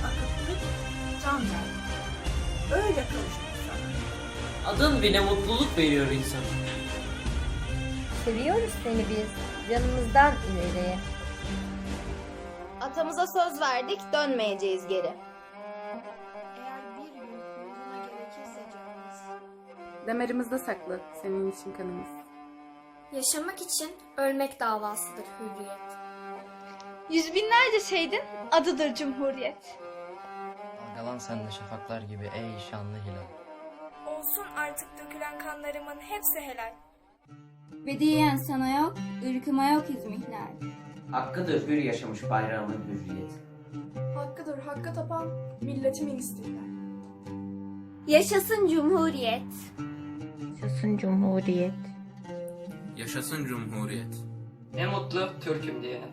can akıttık, can verdik. Öyle kavuştuk sana. Adın bile mutluluk veriyor insan. Seviyoruz seni biz, canımızdan ileriye. Atamıza söz verdik, dönmeyeceğiz geri. Damarımızda saklı senin için kanımız. Yaşamak için ölmek davasıdır hürriyet. Yüz binlerce şehidin adıdır Cumhuriyet. Dalgalan sen de şafaklar gibi ey şanlı hilal. Olsun artık dökülen kanlarımın hepsi helal. Bediyen sana yok, ırkıma yok izmihlal. Hakkıdır hür yaşamış bayrağımın hürriyeti. Hakkıdır hakka tapan milletimin istiklal. Yaşasın Cumhuriyet. Yaşasın Cumhuriyet. Yaşasın Cumhuriyet. Ne mutlu Türk'üm diyene.